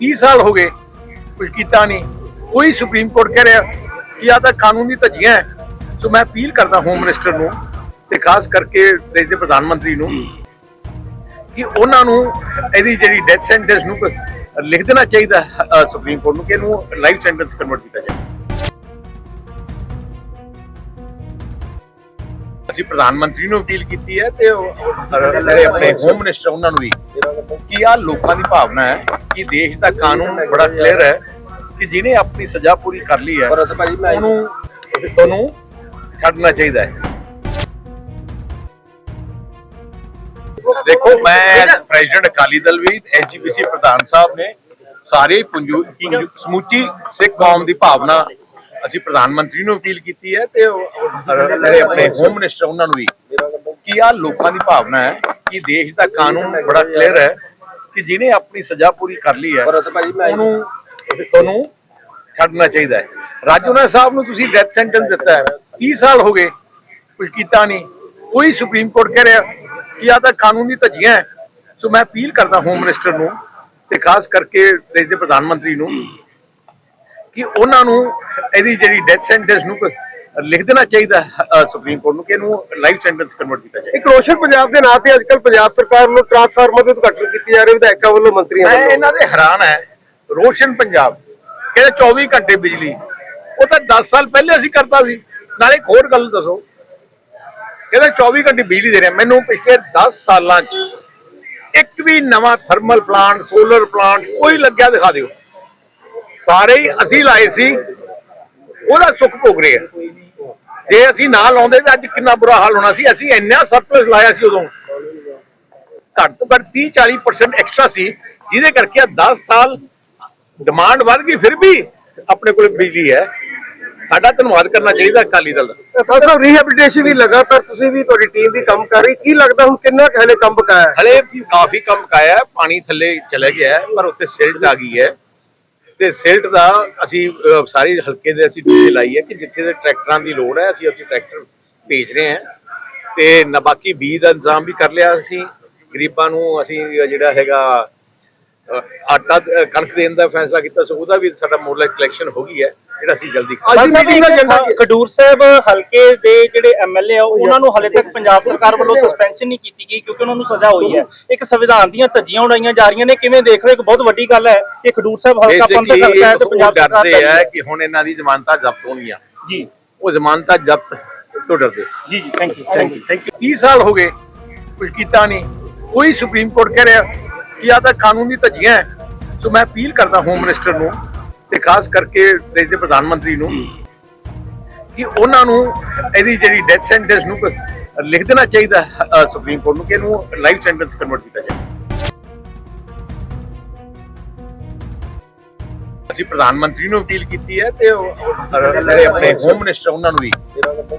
30 ਸਾਲ ਹੋ ਗਏ ਕੁਝ ਕੀਤਾ ਨਹੀਂ। ਕੋਈ ਸੁਪਰੀਮ ਕੋਰਟ ਕਹਿ ਰਿਹਾ ਕਿ ਆ ਤਾਂ ਕਾਨੂੰਨੀ ਧੱਜੀਆਂ ਸੋ ਮੈਂ ਅਪੀਲ ਕਰਦਾ ਹੋਮ ਮਿਨਿਸਟਰ ਨੂੰ ਤੇ ਖਾਸ ਕਰਕੇ ਦੇਸ਼ ਦੇ ਪ੍ਰਧਾਨ ਮੰਤਰੀ ਨੂੰ ਕਿ ਉਹਨਾਂ ਨੂੰ ਇਹਦੀ ਜਿਹੜੀ ਡੈਥ ਸੈਂਟੈਂਸ ਨੂੰ ਲਿਖ ਦੇਣਾ ਚਾਹੀਦਾ ਸੁਪਰੀਮ ਕੋਰਟ ਨੂੰ ਕਿ ਇਹਨੂੰ ਲਾਈਫ ਸੈਂਟੈਂਸ ਕਨਵਰਟ ਕੀਤਾ ਜਾਏ ਅਸੀਂ ਪ੍ਰਧਾਨ ਮੰਤਰੀ ਨੂੰ ਅਪੀਲ ਕੀਤੀ ਹੈ ਤੇ ਜਿਹੜੇ ਆਪਣੇ ਹੋਮ ਮਿਨਿਸਟਰ ਉਹਨਾਂ ਨੂੰ ਵੀ। ਕਿ ਆ ਲੋਕਾਂ ਦੀ ਭਾਵਨਾ ਹੈ ਕਿ ਦੇਸ਼ ਦਾ ਕਾਨੂੰਨ ਬੜਾ ਕਲੀਅਰ ਹੈ ਕਿ ਜਿਹਨੇ ਆਪਣੀ ਸਜ਼ਾ ਪੂਰੀ ਕਰ ਲਈ ਹੈ ਉਹਨੂੰ ਉਹਨੂੰ ਛੱਡਣਾ ਚਾਹੀਦਾ ਹੈ। ਦੇਖੋ ਮੈਂ ਪ੍ਰੈਜ਼ੀਡੈਂਟ ਅਕਾਲੀ ਦਲ ਵੀ ਐਸਜੀਪੀਸੀ ਪ੍ਰਧਾਨ ਸਾਹਿਬ ਨੇ ਸਾਰੇ ਪੰਜੂ ਸਮੁੱਚੀ ਸਿੱਖ ਕੌਮ ਦੀ ਭਾਵਨਾ ਅਸੀਂ ਪ੍ਰਧਾਨ ਮੰਤਰੀ ਨੂੰ ਅਪੀਲ ਕੀਤੀ ਹੈ ਤੇ ਜਿਹੜੇ ਆਪਣੇ ਹੋਮ ਮਿਨਿਸਟਰ ਉਹਨਾਂ ਨੂੰ ਵੀ। ਕਿ ਆ ਲੋਕਾਂ ਦੀ ਭਾਵਨਾ ਹੈ ਕਿ ਦੇਸ਼ ਦਾ ਕਾਨੂੰਨ ਬੜਾ ਕਲੀਅਰ ਹੈ ਕਿ ਜਿਹਨੇ ਆਪਣੀ ਸਜ਼ਾ ਪੂਰੀ ਕਰ ਲਈ ਹੈ ਉਹਨੂੰ ਉਹਨੂੰ ਛੱਡਣਾ ਚਾਹੀਦਾ ਹੈ। ਰਾਜੋਨਾ ਸਾਹਿਬ ਨੂੰ ਤੁਸੀਂ ਡੈਥ ਸੈਂਟੈਂਸ ਦਿੱਤਾ ਹੈ। 30 ਸਾਲ ਹੋ ਗਏ ਕੁਝ ਕੀਤਾ ਨਹੀਂ। ਕੋਈ ਸੁਪਰੀਮ ਕੋਰਟ ਕਹਿ ਰਿਹਾ ਕਿ ਆ ਤਾਂ ਕਾਨੂੰਨੀ ਧੱਜੀਆਂ ਹੈ। ਸੋ ਮੈਂ ਅਪੀਲ ਕਰਦਾ ਹੋਮ ਮਿਨਿਸਟਰ ਨੂੰ ਤੇ ਖਾਸ ਕਰਕੇ ਦੇਸ਼ ਦੇ ਪ੍ਰਧਾਨ ਮੰਤਰੀ ਨੂੰ ਕਿ ਉਹਨਾਂ ਨੂੰ ਇਹਦੀ ਜਿਹੜੀ ਡੈਥ ਸੈਂਟੈਂਸ ਨੂੰ ਲਿਖ ਦੇਣਾ ਚਾਹੀਦਾ ਸੁਪਰੀਮ ਕੋਰਟ ਨੂੰ ਕਿ ਇਹਨੂੰ ਲਾਈਫ ਸੈਂਟੈਂਸ ਕਨਵਰਟ ਕੀਤਾ ਜਾਏ। ਇੱਕ ਰੋਸ਼ਨ ਪੰਜਾਬ ਦੇ ਨਾਂ ਤੇ ਅੱਜਕੱਲ ਪੰਜਾਬ ਸਰਕਾਰ ਵੱਲੋਂ ਟਰਾਂਸਫਾਰਮਰ ਦੇ ਉਦਘਾਟਨ ਕੀਤੀ ਜਾ ਰਹੀ ਵਿਧਾਇਕਾਂ ਵੱਲੋਂ ਮੰਤਰੀਆਂ ਵੱਲੋਂ। ਇਹਨਾਂ ਦੇ ਹੈਰਾਨ ਹੈ। ਰੋਸ਼ਨ ਪੰਜਾਬ ਕਹਿੰਦੇ 24 ਘੰਟੇ ਬਿਜਲੀ। ਉਹ ਤਾਂ 10 ਸਾਲ ਪਹਿਲੇ ਅਸੀਂ ਕਰਤਾ ਸੀ। ਨਾਲੇ ਇੱਕ ਹੋਰ ਗੱਲ ਦੱਸੋ। ਕਹਿੰਦੇ 24 ਘੰਟੇ ਬਿਜਲੀ ਦੇ ਰਹੇ। ਮੈਨੂੰ ਪਿਛਲੇ 10 ਸਾਲਾਂ 'ਚ ਇੱਕ ਵੀ ਨਵਾਂ ਥਰਮਲ ਪਲਾਂਟ ਸੋਲਰ ਪਲਾਂਟ ਕੋਈ ਲੱਗਿਆ ਦਿਖਾ ਦਿਓ। ਸਾਰੇ ਹੀ ਅਸੀਂ ਲਾਏ ਸੀ। ਉਹਦਾ ਸੁੱਖ ਭੋਗ ਰਹੇ ਆ। ਜੇ ਅਸੀਂ ਨਾ ਲਾਉਂਦੇ ਤਾਂ ਅੱਜ ਕਿੰਨਾ ਬੁਰਾ ਹਾਲ ਹੋਣਾ ਸੀ। ਅਸੀਂ ਇੰਨਾ ਸਰਪਲਸ ਲਾਇਆ ਸੀ ਉਦੋਂ। ਘੱਟ ਤੋਂ ਘੱਟ 30 40% ਐਕਸਟਰਾ ਸੀ ਜਿਹਦੇ ਕਰਕੇ ਆ 10 ਸਾਲ ਡਿਮਾਂਡ ਵੱਧ ਗਈ ਫਿਰ ਵੀ ਆਪਣੇ ਕੋਲ ਬਿਜਲੀ ਹੈ। ਸਾਡਾ ਧੰਨਵਾਦ ਕਰਨਾ ਚਾਹੀਦਾ ਅਕਾਲੀ ਦਲ ਦਾ। ਰੀਹੈਬਿਲਿਟੇਸ਼ਨ ਵੀ ਲਗਾਤਾਰ ਤੁਸੀਂ ਵੀ ਤੁਹਾਡੀ ਟੀਮ ਵੀ ਕੰਮ ਕਰ ਰਹੀ। ਕੀ ਲੱਗਦਾ ਹੁਣ ਕਿੰਨਾ ਹਲੇ ਕੰਮ ਬਕਾਇਆ ਹਲੇ ਕਾਫੀ ਕੰਮ ਕਾਇਆ ਹੈ, ਪਾਣੀ ਥੱਲੇ ਚਲੇ ਗਿਆ ਪਰ ਉੱਤੇ ਸਿਲਟ ਆ ਗਈ ਹੈ। ਤੇ ਸਿਲਟ ਦਾ ਅਸੀਂ ਸਾਰੇ ਹਲਕੇ ਦੇ ਅਸੀਂ ਡਿਊਟੀ ਲਾਈ ਹੈ ਕਿ ਜਿੱਥੇ ਦੇ ਟਰੈਕਟਰਾਂ ਦੀ ਲੋੜ ਹੈ, ਅਸੀਂ ਉੱਥੇ ਟਰੈਕਟਰ ਭੇਜ ਰਹੇ ਹਾਂ। ਤੇ ਨਾ, ਬਾਕੀ ਬੀਜ ਦਾ ਇੰਤਜ਼ਾਮ ਵੀ ਕਰ ਲਿਆ ਅਸੀਂ। ਗਰੀਬਾਂ ਨੂੰ ਅਸੀਂ ਜਿਹੜਾ ਹੈਗਾ ਆਟਾ ਕਣਕ ਦੇਣ ਦਾ ਫੈਸਲਾ ਕੀਤਾ ਸੋ ਉਹਦਾ ਵੀ ਸਾਡਾ ਮੋਡਲ ਕਲੈਕਸ਼ਨ ਹੋ ਗਈ ਹੈ ਜਿਹੜਾ ਅਸੀਂ ਜਲਦੀ ਅੱਜ ਦਾ ਏਜੰਡਾ? ਖਡੂਰ ਸਾਹਿਬ ਹਲਕੇ ਦੇ ਜਿਹੜੇ ਐਮਐਲਏ ਆ ਉਹਨਾਂ ਨੂੰ ਹਲੇ ਤੱਕ ਪੰਜਾਬ ਸਰਕਾਰ ਵੱਲੋਂ ਸਸਪੈਂਸ਼ਨ ਨਹੀਂ ਕੀਤੀ ਗਈ ਕਿਉਂਕਿ ਉਹਨਾਂ ਨੂੰ ਸਜ਼ਾ ਹੋਈ ਹੈ। ਇੱਕ ਸੰਵਿਧਾਨ ਦੀਆਂ ਧੱਜੀਆਂ ਉਡਾਈਆਂ ਜਾ ਰਹੀਆਂ ਨੇ ਕਿਵੇਂ ਦੇਖ ਰਹੇ ਹੋ? ਇੱਕ ਬਹੁਤ ਵੱਡੀ ਗੱਲ ਹੈ ਕਿ ਖਡੂਰ ਸਾਹਿਬ ਹਲਕਾ ਪੰਥਕ ਹਲਕਾ ਹੈ ਤੇ ਪੰਜਾਬ ਸਰਕਾਰ ਡਰਦੇ ਹੈ ਕਿ ਹੁਣ ਇਹਨਾਂ ਦੀ ਜ਼ਮਾਨਤਾਂ ਜ਼ਬਤ ਹੋਣਗੀਆਂ। ਜੀ। ਉਹ ਜ਼ਮਾਨਤਾਂ ਜ਼ਬਤ ਤੋਂ ਡਰਦੇ। ਜੀ ਜੀ thank you thank you thank you 30 ਸਾਲ ਹੋ ਗਏ ਕੁਝ ਕੀਤਾ ਨਹੀਂ। ਕੋਈ ਸੁਪਰੀਮ ਕੋਰਟ ਕਹਿ ਰਿਹਾ ਕਿ ਆ ਤਾਂ ਕਾਨੂੰਨੀ ਧੱਜੀਆਂ ਸੋ ਮੈਂ ਅਪੀਲ ਕਰਦਾ ਹੋਮ ਮਿਨਿਸਟਰ ਨੂੰ ਤੇ ਖਾਸ ਕਰਕੇ ਦੇਸ਼ ਦੇ ਪ੍ਰਧਾਨ ਮੰਤਰੀ ਨੂੰ ਕਿ ਉਹਨਾਂ ਨੂੰ ਇਹਦੀ ਜਿਹੜੀ ਡੈਥ ਸੈਂਟੈਂਸ ਨੂੰ ਲਿਖ ਦੇਣਾ ਚਾਹੀਦਾ ਸੁਪਰੀਮ ਕੋਰਟ ਨੂੰ ਕਿ ਇਹਨੂੰ ਲਾਈਫ ਸੈਂਟੈਂਸ ਕਨਵਰਟ ਕੀਤਾ ਜਾਏ ਅਸੀਂ ਪ੍ਰਧਾਨ ਮੰਤਰੀ ਨੂੰ ਅਪੀਲ ਕੀਤੀ ਹੈ ਤੇ ਉਹ- ਆਪਣੇ ਹੋਮ ਮਿਨਿਸਟਰ ਉਹਨਾਂ ਨੂੰ ਵੀ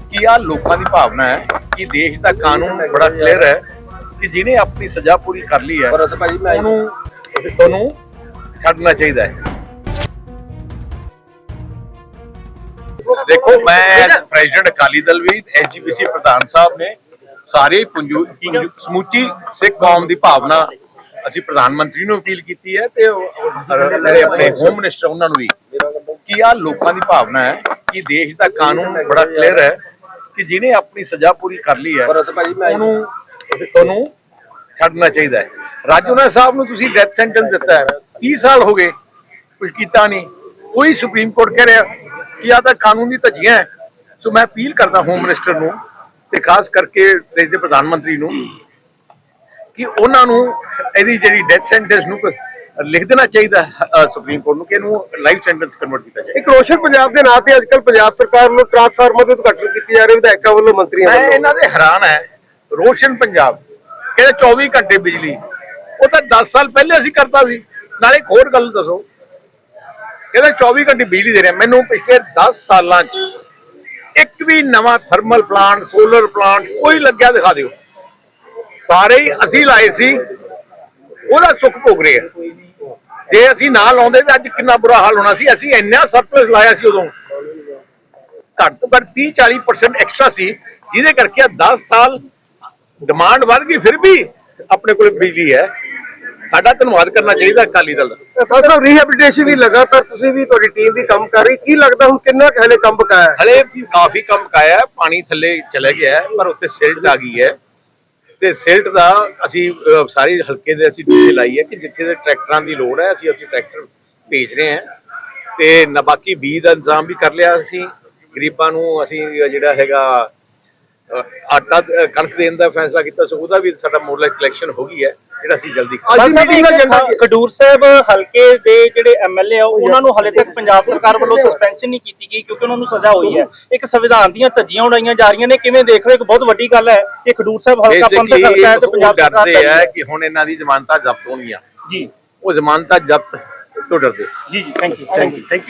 ਕਿ ਆ ਲੋਕਾਂ ਦੀ ਭਾਵਨਾ ਹੈ ਕਿ ਦੇਸ਼ ਦਾ ਕਾਨੂੰਨ ਬੜਾ ਕਲੀਅਰ ਹੈ। ਕਿ ਜਿਹਨੇ ਆਪਣੀ ਸਜ਼ਾ ਪੂਰੀ ਕਰ ਲਈ ਹੈ ਉਹਨੂੰ ਉਹਨੂੰ ਛੱਡਣਾ ਚਾਹੀਦਾ ਹੈ। ਦੇਖੋ ਮੈਂ ਪ੍ਰੈਜ਼ੀਡੈਂਟ ਅਕਾਲੀ ਦਲ ਵੀ ਐਸਜੀਪੀਸੀ ਪ੍ਰਧਾਨ ਸਾਹਿਬ ਨੇ ਸਾਰੇ ਸਮੁੱਚੀ ਸਿੱਖ ਕੌਮ ਦੀ ਭਾਵਨਾ ਅਸੀਂ ਪ੍ਰਧਾਨ ਮੰਤਰੀ ਨੂੰ ਅਪੀਲ ਕੀਤੀ ਹੈ ਤੇ ਜਿਹੜੇ ਆਪਣੇ ਹੋਮ ਮਿਨਿਸਟਰ ਉਹਨਾਂ ਨੂੰ ਵੀ। ਕਿ ਆ ਲੋਕਾਂ ਦੀ ਭਾਵਨਾ ਹੈ ਕਿ ਦੇਸ਼ ਦਾ ਕਾਨੂੰਨ ਬੜਾ ਕਲੀਅਰ ਹੈ ਕਿ ਜਿਹਨੇ ਆਪਣੀ ਸਜ਼ਾ ਪੂਰੀ ਕਰ ਲਈ ਹੈ ਉਹਨੂੰ ਉਹਨੂੰ ਛੱਡਣਾ ਚਾਹੀਦਾ ਹੈ। ਰਾਜੋਨਾ ਸਾਹਿਬ ਨੂੰ ਤੁਸੀਂ ਡੈਥ ਸੈਂਟੈਂਸ ਦਿੱਤਾ ਹੈ। 30 ਸਾਲ ਹੋ ਗਏ ਕੁਝ ਕੀਤਾ ਨਹੀਂ। ਕੋਈ ਸੁਪਰੀਮ ਕੋਰਟ ਕਹਿ ਰਿਹਾ ਕਿ ਆ ਤਾਂ ਕਾਨੂੰਨੀ ਧੱਜੀਆਂ ਹੈ। ਸੋ ਮੈਂ ਅਪੀਲ ਕਰਦਾ ਹੋਮ ਮਿਨਿਸਟਰ ਨੂੰ ਤੇ ਖਾਸ ਕਰਕੇ ਦੇਸ਼ ਦੇ ਪ੍ਰਧਾਨ ਮੰਤਰੀ ਨੂੰ ਕਿ ਉਹਨਾਂ ਨੂੰ ਇਹਦੀ ਜਿਹੜੀ ਡੈਥ ਸੈਂਟੈਂਸ ਨੂੰ ਲਿਖ ਦੇਣਾ ਚਾਹੀਦਾ ਸੁਪਰੀਮ ਕੋਰਟ ਨੂੰ ਕਿ ਇਹਨੂੰ ਲਾਈਫ ਸੈਂਟੈਂਸ ਕਨਵਰਟ ਕੀਤਾ ਜਾਏ। ਇੱਕ ਰੋਸ਼ਨ ਪੰਜਾਬ ਦੇ ਨਾਂ ਤੇ ਅੱਜਕੱਲ ਪੰਜਾਬ ਸਰਕਾਰ ਵੱਲੋਂ ਟਰਾਂਸਫਾਰਮਰ ਦੇ ਉਦਘਾਟਨ ਕੀਤੀ ਜਾ ਰਹੀ ਵਿਧਾਇਕਾਂ ਵੱਲੋਂ ਮੰਤਰੀਆਂ ਮੈਂ ਵੱਲੋਂ। ਇਹਨਾਂ ਦੇ ਹੈਰਾਨ ਹੈ। ਰੋਸ਼ਨ ਪੰਜਾਬ, ਕਹਿੰਦੇ 24 ਘੰਟੇ ਬਿਜਲੀ। ਉਹ ਤਾਂ 10 ਸਾਲ ਪਹਿਲੇ ਅਸੀਂ ਕਰਤਾ ਸੀ। ਨਾਲੇ ਇੱਕ ਹੋਰ ਗੱਲ ਦੱਸੋ। ਕਹਿੰਦੇ 24 ਘੰਟੇ ਬਿਜਲੀ ਦੇ ਰਹੇ। ਮੈਨੂੰ ਪਿਛਲੇ 10 ਸਾਲਾਂ 'ਚ ਇੱਕ ਵੀ ਨਵਾਂ ਥਰਮਲ ਪਲਾਂਟ ਸੋਲਰ ਪਲਾਂਟ ਕੋਈ ਲੱਗਿਆ ਦਿਖਾ ਦਿਓ। ਸਾਰੇ ਅਸੀਂ ਲਾਏ ਸੀ। ਉਹਦਾ ਸੁੱਖ ਭੋਗ ਰਹੇ ਆ। ਜੇ ਅਸੀਂ ਨਾ ਲਾਉਂਦੇ ਤਾਂ ਅੱਜ ਕਿੰਨਾ ਬੁਰਾ ਹਾਲ ਹੋਣਾ ਸੀ। ਅਸੀਂ ਇੰਨਾ ਸਰਪਲਸ ਲਾਇਆ ਸੀ ਉਦੋਂ। ਘੱਟ ਤੋਂ ਘੱਟ 30 40% ਐਕਸਟਰਾ ਸੀ। ਜਿਹਦੇ ਕਰਕੇ ਆ 10 ਸਾਲ ਡਿਮਾਂਡ ਵੱਧ ਗਈ ਫਿਰ ਵੀ ਆਪਣੇ ਕੋਲ ਬਿਜਲੀ ਹੈ। ਸਾਡਾ ਧੰਨਵਾਦ ਕਰਨਾ ਚਾਹੀਦਾ ਅਕਾਲੀ ਦਲ ਦਾ। ਰੀਹੈਬਿਲਿਟੇਸ਼ਨ ਵੀ ਲਗਾਤਾਰ ਤੁਸੀਂ ਵੀ ਤੁਹਾਡੀ ਟੀਮ ਵੀ ਕੰਮ ਕਰ ਰਹੀ ਕੀ ਲੱਗਦਾ ਹੁਣ ਕਿੰਨਾ ਹਲੇ ਕੰਮ ਬਕਾਇਆ ਹਲੇ ਕਾਫੀ ਕੰਮ ਕਾਇਆ ਹੈ, ਪਾਣੀ ਥੱਲੇ ਚਲੇ ਗਿਆ ਪਰ ਉੱਤੇ ਸਿਲਟ ਆ ਗਈ ਹੈ। ਤੇ ਸਿਲਟ ਦਾ ਅਸੀਂ ਸਾਰੀ ਹਲਕੇ ਦੇ ਅਸੀਂ ਡਿਊਟੀ ਲਾਈ ਹੈ ਕਿ ਜਿੱਥੇ ਦੇ ਟਰੈਕਟਰਾਂ ਦੀ ਲੋੜ ਹੈ ਅਸੀਂ ਉੱਥੇ ਟਰੈਕਟਰ ਭੇਜ ਰਹੇ ਹਾਂ। ਤੇ ਨਾ ਬਾਕੀ ਬੀਜ ਦਾ ਇੰਤਜ਼ਾਮ ਵੀ ਕਰ ਲਿਆ ਅਸੀਂ। ਗਰੀਬਾਂ ਨੂੰ ਅਸੀਂ ਜਿਹੜਾ ਹੈਗਾ ਆਟਾ ਕਣਕ ਦੇਣ ਦਾ ਫੈਸਲਾ ਕੀਤਾ ਸੋ ਉਹਦਾ ਵੀ ਸਾਡਾ ਮੋਡਲ ਕਲੈਕਸ਼ਨ ਹੋ ਗਈ ਹੈ ਜਿਹੜਾ ਅਸੀਂ ਜਲਦੀ ਅੱਜ ਦਾ ਏਜੰਡਾ? ਖਡੂਰ ਸਾਹਿਬ ਹਲਕੇ ਦੇ ਜਿਹੜੇ ਐਮਐਲਏ ਆ ਉਹਨਾਂ ਨੂੰ ਹਲੇ ਤੱਕ ਪੰਜਾਬ ਸਰਕਾਰ ਵੱਲੋਂ ਸਸਪੈਂਸ਼ਨ ਨਹੀਂ ਕੀਤੀ ਗਈ ਕਿਉਂਕਿ ਉਹਨਾਂ ਨੂੰ ਸਜ਼ਾ ਹੋਈ ਹੈ। ਇੱਕ ਸੰਵਿਧਾਨ ਦੀਆਂ ਧੱਜੀਆਂ ਉਡਾਈਆਂ ਜਾ ਰਹੀਆਂ ਨੇ ਕਿਵੇਂ ਦੇਖ ਰਹੇ ਇੱਕ ਬਹੁਤ ਵੱਡੀ ਗੱਲ ਹੈ ਕਿ ਖਡੂਰ ਸਾਹਿਬ ਹਲਕਾ ਪੰਥਕ ਹਲਕਾ ਹੈ ਤੇ ਪੰਜਾਬ ਸਰਕਾਰ ਡਰਦੇ ਦਾ ਹੈ ਕਿ ਹੁਣ ਇਹਨਾਂ ਦੀ ਜ਼ਮਾਨਤਾਂ ਜ਼ਬਤ ਹੋਣਗੀਆਂ। ਜੀ। ਉਹ ਜ਼ਮਾਨਤਾਂ ਜ਼ਬਤ ਤੋਂ ਡਰਦੇ। ਜੀ ਜੀ ਥੈਂਕ ਯੂ ਥੈਂਕ ਯੂ